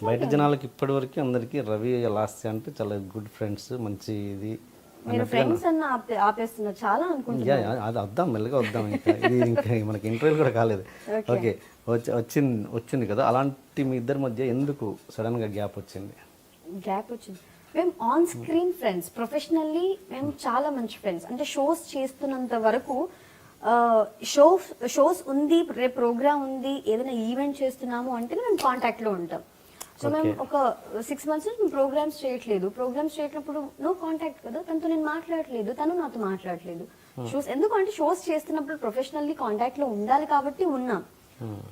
బయట జనాలకి ఇప్పటి వరకు అందరికీ రవి లాస్య అంటే చాలా గుడ్ ఫ్రెండ్స్ మంచి ఇది మీరు ఫ్రెండ్స్ అన్న ఆపే- ఆపేస్తున్నారు. చాలా యా, అది వద్దాం మెల్లగా వద్దాం ఇంకా. ఇది ఇంకా మనకి ఇంటర్వ్యూ కూడా కాలేదు. ఓకే వచ్చి వచ్చింది వచ్చింది కదా. అలాంటి మీ ఇద్దరి మధ్య ఎందుకు సడన్గా గ్యాప్ వచ్చింది? గ్యాప్ వచ్చింది. మేము ఆన్ స్క్రీన్ ఫ్రెండ్స్ ప్రొఫెషనల్లీ మేము చాలా మంచి ఫ్రెండ్స్ అంటే షోస్ చేస్తున్నంత వరకు షో షోస్ ఉంది రేపు ప్రోగ్రామ్ ఉంది ఏదైనా ఈవెంట్ చేస్తున్నాము అంటే మేము కాంటాక్ట్లో ఉంటాం. సో మేము ఒక సిక్స్ మంత్స్ నుంచి ప్రోగ్రామ్స్ చేయట్లేదు. ప్రోగ్రామ్స్ చేయట్లప్పుడు నో కాంటాక్ట్ కదా తనతో నేను మాట్లాడట్లేదు తను నాతో మాట్లాడట్లేదు. షోస్ ఎందుకంటే షోస్ చేస్తున్నప్పుడు ప్రొఫెషనల్లీ కాంటాక్ట్లో ఉండాలి కాబట్టి ఉన్నాం.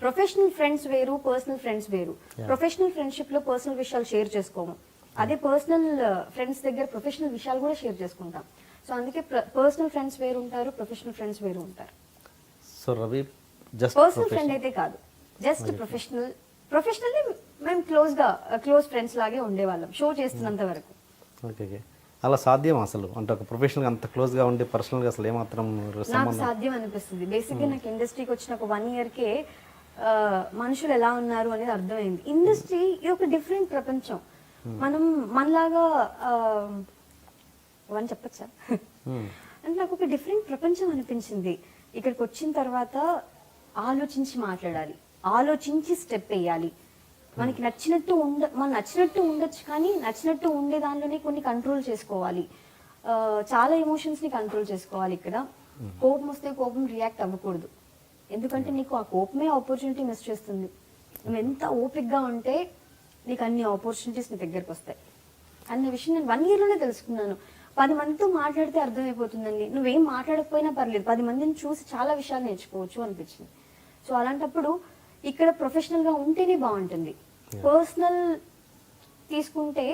ప్రొఫెషనల్ ఫ్రెండ్స్ వేరు పర్సనల్ ఫ్రెండ్స్ వేరు. ప్రొఫెషనల్ ఫ్రెండ్షిప్లో పర్సనల్ విషయాలు షేర్ చేసుకోము. అదే పర్సనల్ ఫ్రెండ్స్ దగ్గర ప్రొఫెషనల్ విషయాలు కూడా షేర్ చేసుకుంటాం. సో అందుకే పర్సనల్ ఫ్రెండ్స్ వేరు ఉంటారు ప్రొఫెషనల్ ఫ్రెండ్స్ వేరు ఉంటారు. So Ravi just personal friend అయితే కాదు. జస్ట్ ప్రొఫెషనల్ ప్రొఫెషనల్లీ మేము క్లోజ్గా క్లోజ్ ఫ్రెండ్స్ లాగే ఉండేవాళ్ళం. షో చేస్తున్నంత వరకు. ఓకే అలా సాధ్యం అసలు? అంటే ఒక ప్రొఫెషనల్గా అంత క్లోజ్గా ఉండి పర్సనల్గా అసలు ఏమాత్రం నాకు సంబంధం? సాధ్యం అనిపిస్తుంది. బేసిక్గా నాకు ఇండస్ట్రీకి వచ్చిన ఒక వన్ ఇయర్ కే ఆ, మనుషులు ఎలా ఉన్నారు అనేది అర్థమైంది. ఇండస్ట్రీ ఇది ఒక డిఫరెంట్ ప్రపంచం. మనం మనలాగా అని చెప్పచ్చా? అంటే నాకు ఒక డిఫరెంట్ ప్రపంచం అనిపించింది. ఇక్కడికి వచ్చిన తర్వాత ఆలోచించి మాట్లాడాలి. ఆలోచించి స్టెప్ వేయాలి. మనకి నచ్చినట్టు ఉండ మనం నచ్చినట్టు ఉండొచ్చు కానీ నచ్చినట్టు ఉండే దానిలోనే కొన్ని కంట్రోల్ చేసుకోవాలి. చాలా ఎమోషన్స్ని కంట్రోల్ చేసుకోవాలి ఇక్కడ. కోపం వస్తే కోపం రియాక్ట్ అవ్వకూడదు. ఎందుకంటే నీకు ఆ కోపమే ఆపర్చునిటీ మిస్ చేస్తుంది. నువ్వు ఎంత ఓపిక్గా ఉంటే నీకు అన్ని ఆపర్చునిటీస్ నీ దగ్గరకు వస్తాయి. అన్న విషయం నేను వన్ ఇయర్లోనే తెలుసుకున్నాను. పది మందితో మాట్లాడితే అర్థమైపోతుందండి. నువ్వేం మాట్లాడకపోయినా పర్లేదు. పది మందిని చూసి చాలా విషయాలు నేర్చుకోవచ్చు అనిపించింది. సో అలాంటప్పుడు ఇక్కడ ప్రొఫెషనల్గా ఉంటేనే బాగుంటుంది. పర్సనల్ తీసుకుంటే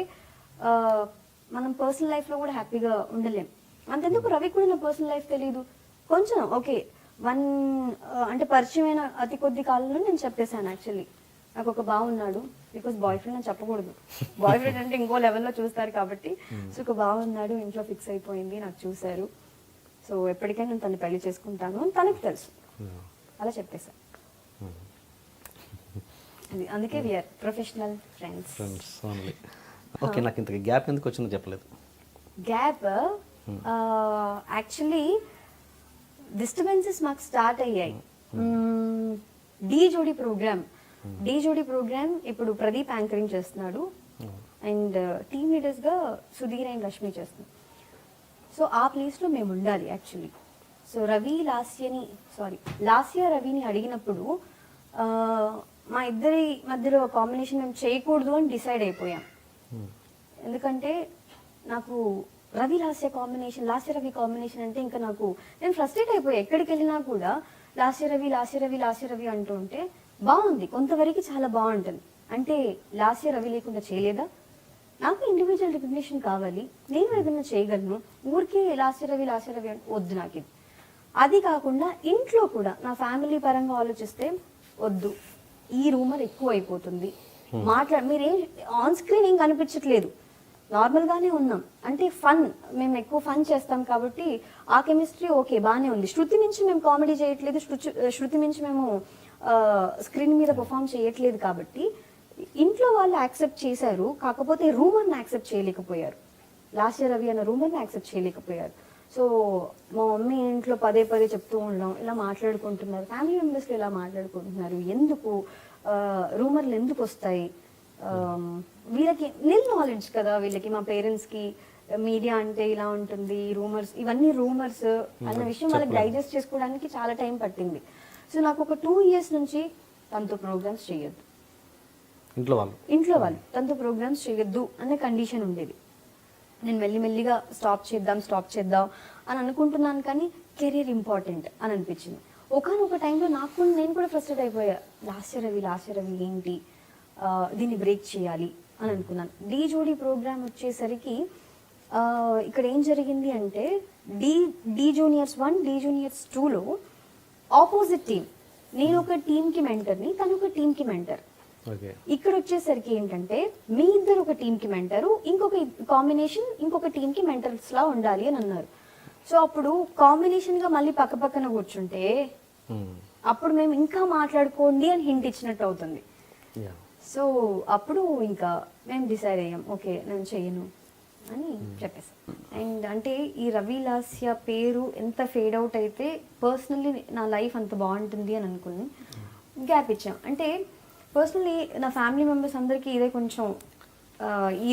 మనం పర్సనల్ లైఫ్లో కూడా హ్యాపీగా ఉండలేం. అంతెందుకు రవి కూడా నా పర్సనల్ లైఫ్ తెలియదు కొంచెం ఓకే వన్ అంటే పరిచయమైన అతి కొద్ది కాలంలో నేను చెప్పేశాను యాక్చువల్లీ నాకు ఒక బాగున్నాడు బికాస్ బాయ్ ఫ్రెండ్ అని చెప్పకూడదు. బాయ్ ఫ్రెండ్ అంటే ఇంకో లెవెల్లో చూస్తారు కాబట్టి. సో ఒక బాగున్నాడు ఇంట్లో ఫిక్స్ అయిపోయింది నాకు చూశారు. సో ఎప్పటికైనా నేను తను పెళ్ళి చేసుకుంటాను అని తనకు తెలుసు. అలా చెప్పేశాను అది అందుకే we are professional friends friends only okay నాకు ఇంతకు గ్యాప్ ఎందుకు వచ్చిందో చెప్పలేదు. గ్యాప్ యాక్చువల్లీ డిస్టర్బెన్సెస్ మాకు స్టార్ట్ అయ్యాయి. డీ జోడీ ప్రోగ్రామ్ డీ జోడీ ప్రోగ్రామ్ ఇప్పుడు ప్రదీప్ యాంకరింగ్ చేస్తున్నాడు. అండ్ టీమ్ లీడర్స్గా సుధీర్ అండ్ లక్ష్మి చేస్తున్నారు. సో ఆ ప్లేస్లో మేము ఉండాలి యాక్చువల్లీ సో రవి లాస్యని సారీ లాస్య రవిని అడిగినప్పుడు ఆ, మా ఇద్దరి మధ్యలో కాంబినేషన్ మేము చేయకూడదు అని డిసైడ్ అయిపోయాం. ఎందుకంటే నాకు రవి లాస్య కాంబినేషన్ లాస్య రవి కాంబినేషన్ అంటే ఇంకా నాకు నేను ఫ్రస్ట్రేట్ అయిపోయా. ఎక్కడికి వెళ్ళినా కూడా లాస్య రవి లాస్య రవి లాస్య రవి అంటుంటే బాగుంది. కొంతవరకు చాలా బాగుంటుంది. అంటే లాస్య రవి లేకుండా చేయలేదా? నాకు ఇండివిజువల్ రికగ్నిషన్ కావాలి. నేను ఏదైనా చేయగలను. ఊరికే లాస్య రవి లాస్య రవి అంటే వద్దు నాకు ఇది అది కాకుండా ఇంట్లో కూడా నా ఫ్యామిలీ పరంగా ఆలోచిస్తే వద్దు. ఈ రూమర్ ఎక్కువ అయిపోతుంది మాట్లా మీరేం ఆన్ స్క్రీన్ ఏం కనిపించట్లేదు. నార్మల్ గానే ఉన్నాం. అంటే ఫన్ మేము ఎక్కువ ఫన్ చేస్తాం కాబట్టి ఆ కెమిస్ట్రీ ఓకే బాగానే ఉంది. శృతి మించి మేము కామెడీ చేయట్లేదు. శృతి శృతి మించి మేము స్క్రీన్ మీద పర్ఫామ్ చేయట్లేదు కాబట్టి ఇంట్లో వాళ్ళు యాక్సెప్ట్ చేశారు. కాకపోతే రూమర్ని యాక్సెప్ట్ చేయలేకపోయారు. లాస్ట్ ఇయర్ రవి అన్న రూమర్ని యాక్సెప్ట్ చేయలేకపోయారు. సో మా మమ్మీ ఇంట్లో పదే పదే చెప్తూ ఉండడం ఇలా మాట్లాడుకుంటున్నారు. ఫ్యామిలీ మెంబర్స్ ఇలా మాట్లాడుకుంటున్నారు. ఎందుకు? రూమర్లు ఎందుకు వస్తాయి? వీళ్ళకి నిల్ నాలెడ్జ్ కదా వీళ్ళకి. మా పేరెంట్స్కి మీడియా అంటే ఇలా ఉంటుంది రూమర్స్ ఇవన్నీ రూమర్స్ అన్న విషయం వాళ్ళకి డైజెస్ట్ చేసుకోవడానికి చాలా టైం పట్టింది. సో నాకు ఒక టూ ఇయర్స్ నుంచి తనతో ప్రోగ్రామ్స్ చేయొద్దు. ఇంట్లో వాళ్ళు. ఇంట్లో వాళ్ళు. తనతో ప్రోగ్రామ్స్ చేయొద్దు అనే కండిషన్ ఉండేది. నేను మెల్లిమెల్లిగా స్టాప్ చేద్దాం స్టాప్ చేద్దాం అని అనుకుంటున్నాను కానీ కెరీర్ ఇంపార్టెంట్ అని అనిపించింది. ఒకనొక టైంలో నాకు నేను కూడా ఫ్రస్ట్రేట్ అయిపోయా. లాస్ట్ రవి లాస్ట్ రవి ఏంటి? దీన్ని బ్రేక్ చేయాలి అని అనుకున్నాను. డీ జోడీ ప్రోగ్రామ్ వచ్చేసరికి ఇక్కడ ఏం జరిగింది అంటే Dhee Dhee juniors one Dhee juniors టూలో ఆపోజిట్ టీం నేను ఒక టీంకి మెంటర్ని తను ఒక టీంకి మెంటర్ ఇక్కడ వచ్చేసరికి ఏంటంటే మీ ఇద్దరు ఒక టీం కి మెంటరు ఇంకొక కాంబినేషన్ ఇంకొక టీం కి మెంటర్స్ లా ఉండాలి అని అన్నారు. సో అప్పుడు కాంబినేషన్గా మళ్ళీ పక్క పక్కన కూర్చుంటే అప్పుడు మేము ఇంకా మాట్లాడుకోండి అని హింట్ ఇచ్చినట్టు అవుతుంది. సో అప్పుడు ఇంకా మేము డిసైడ్ అయ్యాం ఓకే నేను చెయ్యను అని చెప్పేసాం. అండ్ అంటే ఈ రవి లాస్య పేరు ఎంత ఫేడ్ అవుట్ అయితే పర్సనల్లీ నా లైఫ్ అంత బాగుంటుంది అని అనుకుని గ్యాప్ ఇచ్చాం. అంటే పర్సనలీ నా ఫ్యామిలీ మెంబర్స్ అందరికీ ఇదే కొంచెం ఈ